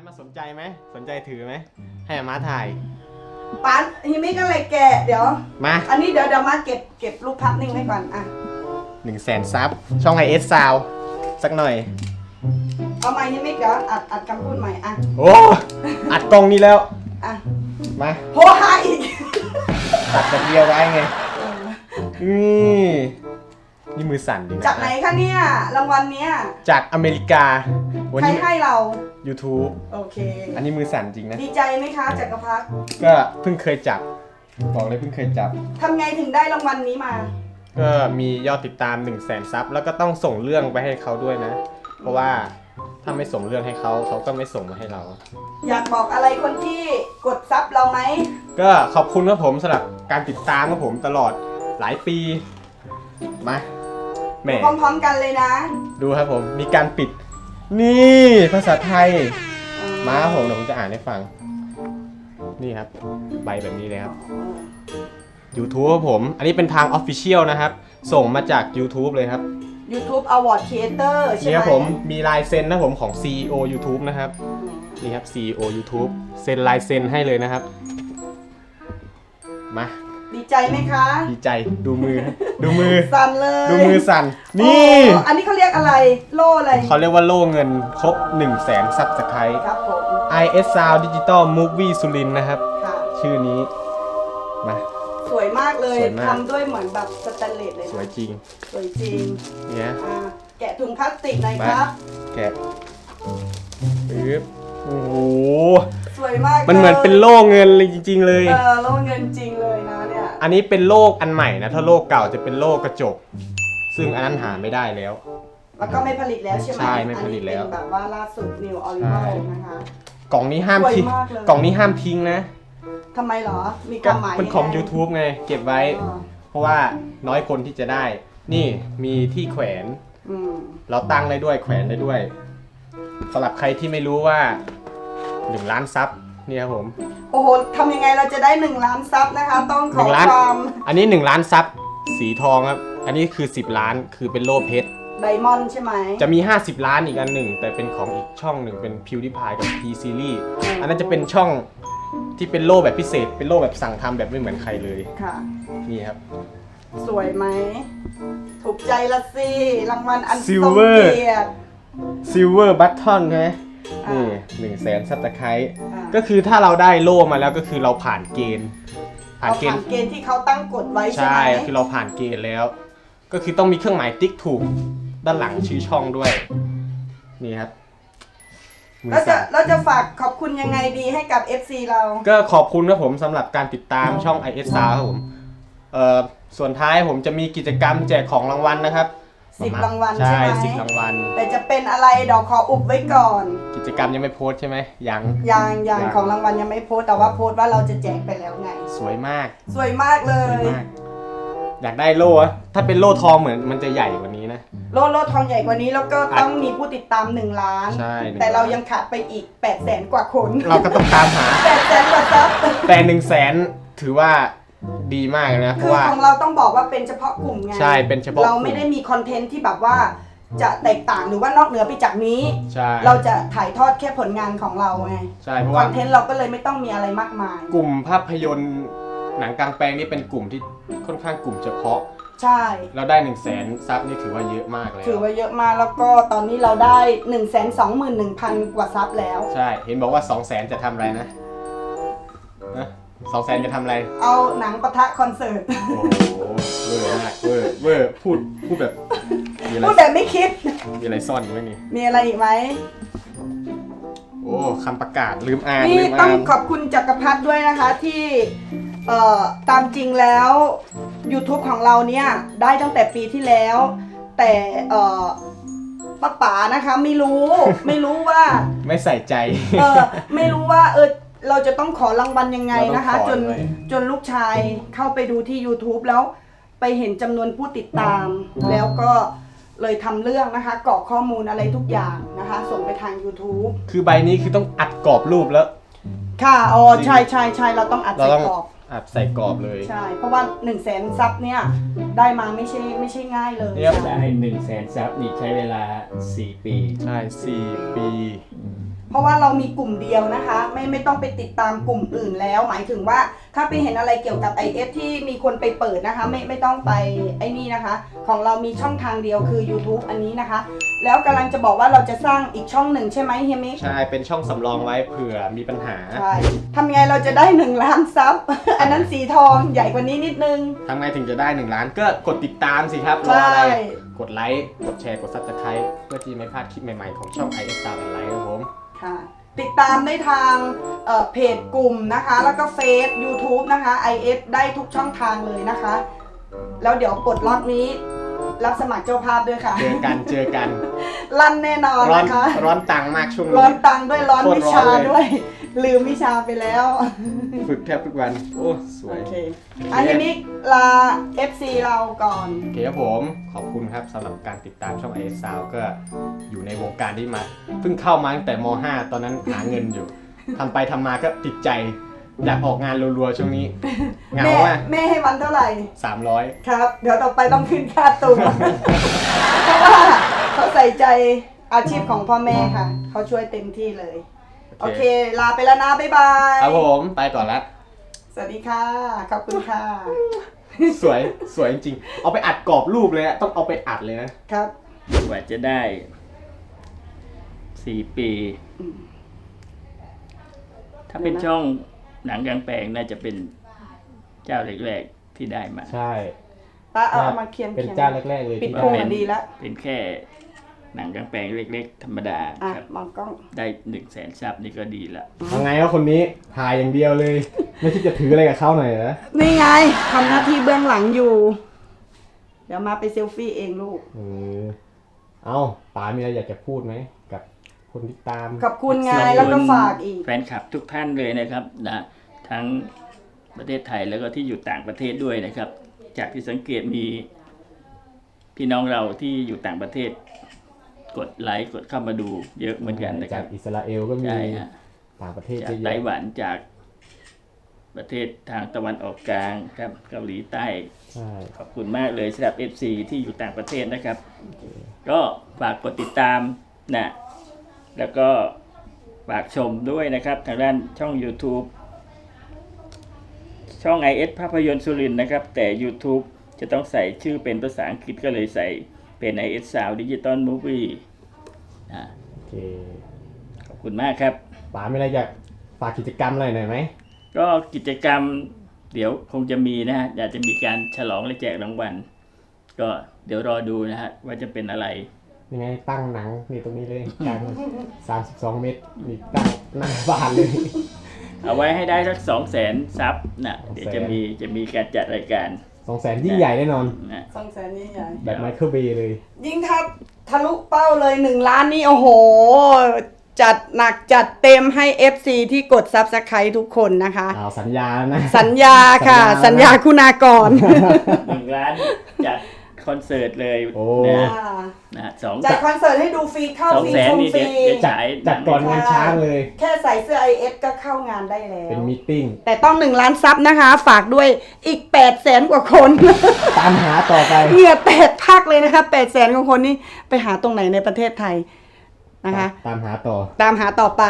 านมาสนใจไหม สนใจถือไหม ให้อามาถ่ายปานฮิมิก็เลยแกะเดี๋ยว มาอันนี้เดี๋ยวเดี๋ยวมาเก็บเก็บรูปภาพนิ่งไว้ก่อนอะหนึ่งแสนซับ ช่องไอเอสซาวสักหน่อย เอาใหม่ฮิมิเดี๋ยวอัดอัดคำพูดใหม่อะโอ้ อัดกล้องนี้แล้ว อะมาโหหาอีกตัดแบบเรียวไว้ไงเออนี่ นี่มือสั่นดีนะจากไหนคะเนี่ยรางวัลเนี้ยจากอเมริกา วันใครนี้ ให้เรา YouTube โอเค อันนี้มือสั่นจริงนะ ดีใจไหมคะจักรพัฒน์ก็เพิ่งเคยจับ บอกเลยเพิ่งเคยจับ ทำไงถึงได้รางวัลนี้มา ก็มียอดติดตาม1นึ่งแสนซับแล้วก็ต้องส่งเรื่องไปให้เขาด้วยนะ เพราะว่าถ้าไม่ส่งเรื่องให้เขาเขาก็ไม่ส่งมาให้เรา อยากบอกอะไรคนที่กดซับเราไหมก็ขอบคุณครับผมสำหรับการติดตามครับผมตลอดหลายปี มา แหมพร้อมๆกันเลยนะดูครับผม มีการปิด นี่ภาษาไทย อืมาครับผมเดี๋ยวผมจะอ่านให้ฟัง นี่ครับ ใบแบบนี้เลยครับ YouTube ครับผม อันนี้เป็นทาง Official นะครับ ส่งมาจาก YouTube เลยครับ YouTube Award Creator ใช่นี่ไหคมรับผมมีลายเซ็นนะผมของ CEO YouTube นะครับนี่ครับ CEO YouTube เซ็นลายเซ็นให้เลยนะครับ มา ดีใจไหมคะ ดีใจดูมือ ดูมือ สั่นเลยดูมือสั่น นี่โอ้อันนี้เขาเรียกอะไร โล่อะไร เขาเรียกว่าโล่เงินครบ1 0 0 0 0แสนซับสไครต์ ครับผม IS Sound Digital Movie สุรินทร์นะครับ ค่ะ ชื่อนี้ มา สวยมากเลยสวยมาก ทำด้วยเหมือนแบบสแตนเลสเลยสวยนะจริงสวยจริงเนี่ยอ่าแกะถุงพลาสติกหน่อยมาครับ แกะปึ๊บโอ้โห สวยมากมันเหมือนเป็นโล่เงินเลยจริง ๆ เลย เออโล่เงินจริงเลยนะเนี่ย อันนี้เป็นโลกอันใหม่นะ ถ้าโลกเก่าจะเป็นโลกกระจก ซึ่งอันนั้นหาไม่ได้แล้ว แล้วก็ไม่ผลิตแล้วใช่ไหมใช่ไม่ผลิตแล้ว อันนี้เป็นแบบว่าล่าสุด New Original ใช่นะคะ กล่องนี้ห้ามสวยทิ้งมากเลย กล่องนี้ห้ามทิ้งนะทำไมเหรอ มีคก็วามหมายเป็นของ ยังไง YouTube ไง เก็บไว้ อ๋อ เพราะว่าน้อยคนที่จะได้ นี่มีที่แขวน อืมเราตั้งได้ด้วยแขวนได้ด้วยสำหรับใครที่ไม่รู้ว่า1ล้านซับนี่ครับผม โอ้โหทำยังไงเราจะได้หนึ่งล้านซับนะคะ ต้องขอหนึ่งล้าน ความอันนี้ 1 ล้านซับสีทองครับ อันนี้คือ 10 ล้านคือเป็นโล่เพชร ไดมอนด์ใช่ไหม จะมี 50 ล้านอีกอันหนึ่ง แต่เป็นของอีกช่องหนึ่งเป็น PewDiePie กับ P Series อันนั้นจะเป็นช่องที่เป็นโล่แบบพิเศษ เป็นโล่แบบสั่งทำแบบไม่เหมือนใครเลย ค่ะ นี่ครับ สวยไหม ถูกใจละสิ รางวัลอันทรง Silver เกียรติ Silver Button ใช่ไหมอ่า นี่หนึ่งแสนซับสไครต์อ่าก็คือถ้าเราได้โล่มาแล้วก็คือเราผ่านเกณฑ์ ผ่านเราเกณผ่านฑ์เกณฑ์ที่เขาตั้งกฎไว้ใช่ใช่ไหมคือเราผ่านเกณฑ์แล้ว ก็คือต้องมีเครื่องหมายติ๊กถูกด้านหลังชื่อช่องด้วย นี่ครับมือแล้วจะสั่นเราจะฝากขอบคุณยังไงดีให้กับ FC เรา ก็ขอบคุณครับผมสำหรับการติดตามช่อง IS s ครับผม เอ่อส่วนท้ายผมจะมีกิจกรรมแจกของรางวัลนะครับ สิบประมณรางวัลใช่ใช่ไหมสิบรางวัล แต่จะเป็นอะไรเดอกขออุบไว้ก่อนกิจกรรมยังไม่โพสต์ใช่ไหมยังยางยางยังของรางวัลยังไม่โพสต์แต่ว่าโพสต์ว่าเราจะแจกไปแล้วไง สวยมากสวยมากเลสวยย มาก อยากได้โล่อะถ้าเป็นโล่ทองเหมือนมันจะใหญ่กว่านี้นะ โลดโลดทองใหญ่กว่านี้แล้วก็ต้องมีผู้ติดตาม 1 ล้าน ใช่1แต่เรายังขาดไปอีก8 0 0แสนกว่าคนเราก็ต้องตามหา8แสนกว่าซับแต่หนึ่งแสนถือว่า ดีมากเลยนะเพคืราะอว่า ของเราต้องบอกว่าเป็นเฉพาะกลุ่มไงใช่เป็นเฉพาะเราไม่ได้มีคอนเทนต์ที่แบบว่าจะแตกต่างหรือว่านอกเหนือไปจากนี้ ใช่เราจะถ่ายทอดแค่ผลงานของเราไงใช่เพราะคว่า อนเทนต์เราก็เลยไม่ต้องมีอะไรมากมาย กลุ่มภาพยนตร์หนังกลางแปลงนี่เป็นกลุ่มที่ค่อนข้างกลุ่มเฉพาะ ใช่ เราได้หนึ่งแสนซับนี่ถือว่าเยอะมากแล้วถือว่าเยอะมากแล้วก็ตอนนี้เราได้ 1 2 1 0 0 0 กว่าซับแล้ว ใช่ เห็นบอกว่า 2 0 0แสนจะทำอะไรนะนะ สองแสนจะทำอะไร เอาหนังปะทะคอนเสิร์ต โอ้โหเวอร์มากเวอร์เวอร์พูดพูดแบบมีอะไรพูดแบบไม่คิด มีอะไรซ่อนอยู่ไหมนี่มีอะไรอีกไหม โอ้คำประกาศลืมอ่านนี่ลืมต้ออ่างนขอบคุณจักรพัฒด้วยนะคะที่เอ่อตามจริงแล้ว YouTube ของเราเนี่ย ได้ตั้งแต่ปีที่แล้ว แต่เอ่อป้าป๋านะคะ ไม่รู้ ไม่รู้ว่า ไม่ใส่ใจ เออไม่รู้ว่าเออ เราจะต้องขอรางวัลยังไงนะคะ เราต้องขอจนด้วยจนลูกชายเข้าไปดูที่ YouTube แล้วไปเห็นจำนวนผู้ติดตาม แล้วก็เลยทำเรื่องนะคะกรอกข้อมูลอะไรทุกอย่างนะคะ ส่งไปทาง YouTube คือใบนี้คือต้องอัดกรอบรูปแล้ว ค่ะอ๋อใช่ใช่ใช่เราต้องอัดเราใส่ต้องกรอบ อัดใส่กรอบเลย ใช่ เพราะว่า1นึ่งแสนซับเนี่ย ได้มาไม่ใช่ไม่ใช่ง่ายเลยเนี่ย ได้หนึ่งแสนซับนี่ใช้เวลา 4 ปี ใช่สี่ปี เพราะว่าเรามีกลุ่มเดียวนะคะ ไม่ไม่ต้องไปติดตามกลุ่มอื่นแล้ว หมายถึงว่าถ้าไปเห็นอะไรเกี่ยวกับ IS ที่มีคนไปเปิดนะคะ ไม่ไม่ต้องไปไอ้นี่นะคะ ของเรามีช่องทางเดียวคือ YouTube อันนี้นะคะ แล้วกำลังจะบอกว่าเราจะสร้างอีกช่องหนึ่งใช่ไหมเฮียมิกใช่ เป็นช่องสำรองไว้เผื่อมีปัญหาใช่ทำไงเราจะได้หนึ่งล้านซับ อันนั้นสีทองใหญ่กว่านี้นิดนึง ทำไงถึงจะได้ 1 ล้านก็กดติดตามสิครับรออะไร ใช่ กดไลค์ กดแชร์ กดซับสไครต์เพื่อที่ไม่พลาดคลิปใหม่ๆของช่อง i s 3 and Light ครับผม ค่ะ ติดตามได้ทางเอ่อเพจกลุ่มนะคะ แล้วก็เฟซ YouTube นะคะ IS ได้ทุกช่องทางเลยนะคะ แล้วเดี๋ยวกดล็อกนี้ รับสมัครเจ้าภาพด้วยค่ะ เจอกันเจอกัน ลั่นแน่นอนร้อนนะคะ ร้อนตังค์มากช่วงร้อนี้นตังค์ด้วยร้อนโคตรวิร้อนชาเลยด้วย ลืมวิชาไปแล้ว ฝึกแทบทุกวัน โอ้ สวยโอเคอันนี้ลา FC เราก่อน โอเคครับผมขอบคุณครับสำหรับการติดตามช่อง i s Sound ก็อยู่ในวงการที่มาเพิ่งเข้ามาตั้งแต่ม .5 ตอนนั้นหาเงินอยู่ ทำไปทำมาก็ติดใจ อยากออกงานรัวๆช่วงนี้เหงาแม่อะแม่ให้วันเท่าไหร่ สามร้อยครับ เดี๋ยวต่อไปต้องขึ้นค่าตัวเพราะว่าเขาใส่ใจอาชีพของพ่อแม่ค่ะ เขาช่วยเต็มที่เลย โอเค ลาไปแล้วนะ บ๊ายบาย ครับผมไปก่อนละสวัสดีค่ะ ขอบคุณค่ะ สวยสวยจริงๆเอาไปอัดกรอบรูปเลยอะต้องเอาไปอัดเลยนะครับ กว่าจะได้สี่ปี อืม ถ้าเป็นช่องหนังกลางแปลงน่าจะเป็นเจ้าแรกๆที่ได้มา ใช่ ป้าเอาเอามาเขียนเป็นขียเจ้าแรกๆเลยปิดที่โพรงได้ดีแล้วเป็นแค่ หนังกลางแปลงเล็ก ๆ ธรรมดาอะครับ มองกล้องได้หนึ่งแสนซับนี่ก็ดีละทำไงวะคนนี้ถ่ายอย่างเดียวเลย ไม่คิดจะถืออะไรกับเขาหน่อยเหรอนี่ไงทำหน้าที่เบื้องหลังอยู่ เดี๋ยวมาไปเซลฟี่เองลูก เออเอาป๋ามีอะไรอยากจะพูดไหมกับคนที่ตามขอบคุณไงแล้วก็ฝากอีก แฟนคลับทุกท่านเลยนะครับนะทั้งประเทศไทยแล้วก็ที่อยู่ต่างประเทศด้วยนะครับ จากที่สังเกตมีพี่น้องเราที่อยู่ต่างประเทศ กดไลค์กดเข้ามาดูเยอะเหมือนกันนะคจารักบอิสราเอลก็มีใช่ฮะ ต่างประเทศจากเยอะไต้แยะหวันจากประเทศทางตะวันออกกลางครับเกาหลีใต้ใช่ขอบคุณมากเลยสำหรับ FC ที่อยู่ต่างประเทศนะครับ ก็ฝากกดติดตามนะแล้วก็ฝากชมด้วยนะครับ ทางด้านช่อง YouTube ช่อง IS ภาพยนตร์สุรินทร์นะครับ แต่ YouTube จะต้องใส่ชื่อเป็นภาษาอังกฤษก็เลยใส่ เป็น IS Sound Digital Movie อ่าโอเคขอบคุณมากครับ ป๋ามีอะไรอยากฝากกิจกรรมอะไรหน่อยไหมก็กิจกรรมเดี๋ยวคงจะมีนะฮะอยากจะมีการฉลองและแจกรางวัล ก็เดี๋ยวรอดูนะฮะว่าจะเป็นอะไร ยังไงตั้งหนังนี่ตรงนี้เลยกลางสามสิบสองเมตรนี่ตั้งหน้าบ้านเลย เอาไว้ให้ได้สักสองแสนซับนะเดี๋ยวจะมีจะมีการจัดรายการ สองแสนยิ่งใหญ่แน่นอน นะสองแสนนี่ใหญ่แบบไมเคิลเบย์เลย ยิ่งถ้าทะลุเป้าเลยหนึ่งล้านนี่โอ้โห จัดหนักจัดเต็มให้ FC ที่กด Subscribe ทุกคนนะคะอ้าวสัญญานะ สัญญาค่ะ สัสัญญญาญาคุณากร หนึ่งล้านจัดค อนเสิร์ตเลยโอ้ นะนะฮะสองจัดคอนเสิร์ตให้ดูฟรีเข้าสองฟรีแสนชมนี่ฟเดี๋รียวเดี๋ยวจัดฉายจัดก่อนงานช้างเลย แค่ใส่เสื้อ IS ก็เข้างานได้แล้ว เป็นมีตติ้งแต่ต้องหนึ่งล้านซับนะคะ ฝากด้วยอีก8 0 0แสนกว่าคน ตามหาต่อไป เหงื่อแตกพักเลยนะคะ8 0 0แสนกว่าคนนี่ไปหาตรงไหนในประเทศไทยนะคะ ตามหาต่อ ตามหาต่อไป